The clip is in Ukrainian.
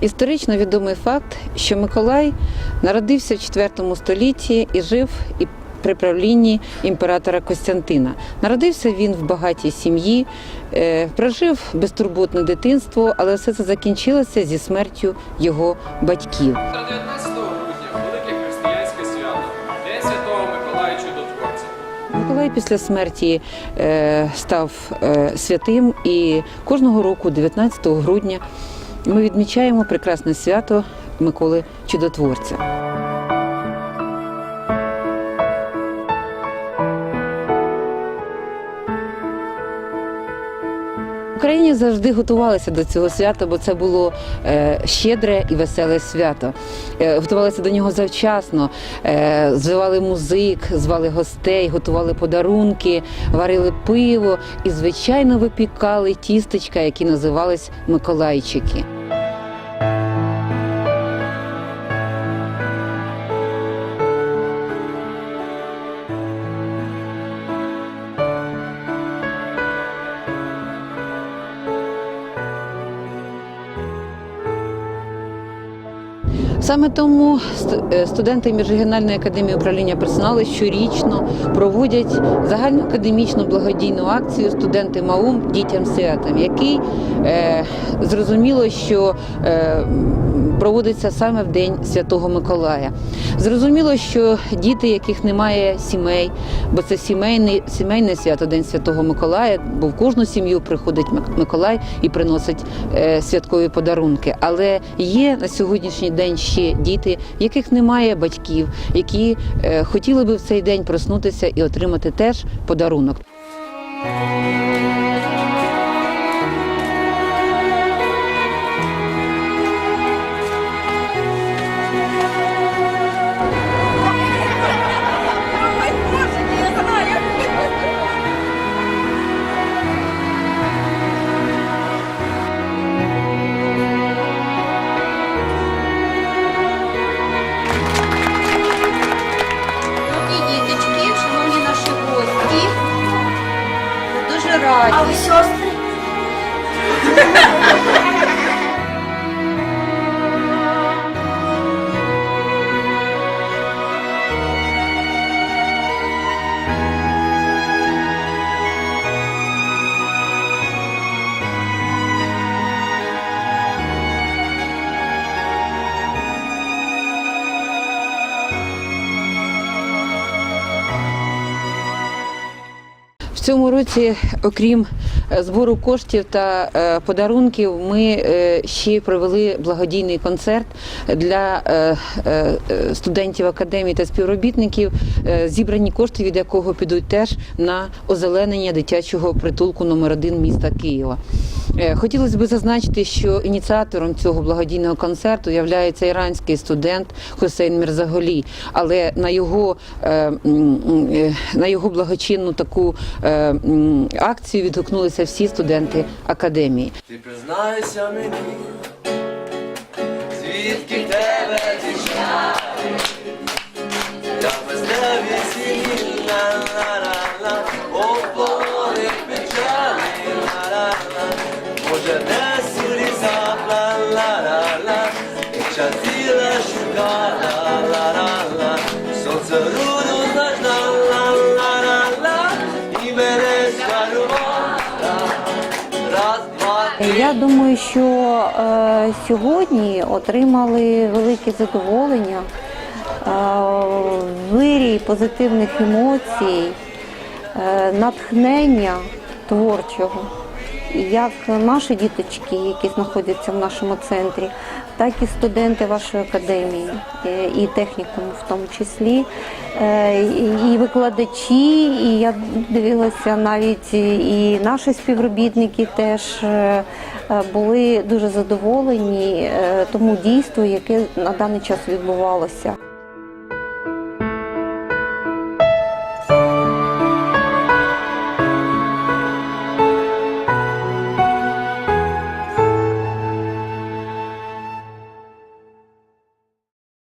Історично відомий факт, що Миколай народився в IV столітті і жив і при правлінні імператора Костянтина. Народився він в багатій сім'ї, е, прожив безтурботне дитинство, але все це закінчилося зі смертю його батьків. 19 грудня велике християнське свято День Святого Миколая Чудотворця. Миколай після смерті е, став е, святим, і кожного року, 19 грудня, ми відмічаємо прекрасне свято Миколи Чудотворця. Україні завжди готувалися до цього свята, бо це було е, щедре і веселе свято. Е, готувалися до нього завчасно, е, звивали музик, звали гостей, готували подарунки, варили пиво і, звичайно, випікали тістечка, які називались Миколайчики. Саме тому е, студенти Міжрегіональної академії управління персоналу щорічно проводять загальноакадемічну благодійну акцію Студенти МАУМ дітям святам, який е, зрозуміло, що е, проводиться саме в день Святого Миколая. Зрозуміло, що діти, яких немає сімей, бо це сімейний, сімейне свято День Святого Миколая, бо в кожну сім'ю приходить Миколай і приносить е, святкові подарунки. Але є на сьогоднішній день ще діти, в яких немає батьків, які е, хотіли би в цей день проснутися і отримати теж подарунок. Раді. А ви сестри? Цьому році, окрім е, збору коштів та е, подарунків, ми е, ще провели благодійний концерт для студентів академії та співробітників, зібрані кошти, від якого підуть теж на озеленення дитячого притулку номер 1 міста Києва. Е, Хотілося б зазначити, що ініціатором цього благодійного концерту є іранський студент Хусейн Мірзаголі, але на його, е, е, на його благочинну таку акцію відгукнулися всі студенти академії. Ти признайся мені, звідки тебе дівчата, я без тебе сім'ї, ла-ла-ла-ла, чатіла шукала, ла-ла-ла, сонце руду знайшла, ла-ла-ла-ла, і мене скарувала, раз, два, три. Я думаю, що е, сьогодні отримали велике задоволення, е, вирій позитивних емоцій, е, натхнення творчого. Як наші діточки, які знаходяться в нашому центрі, так і студенти вашої академії е, і технікуму в тому числі, е, і викладачі, і я дивилася навіть і наші співробітники теж е, були дуже задоволені тому дійству, яке на даний час відбувалося.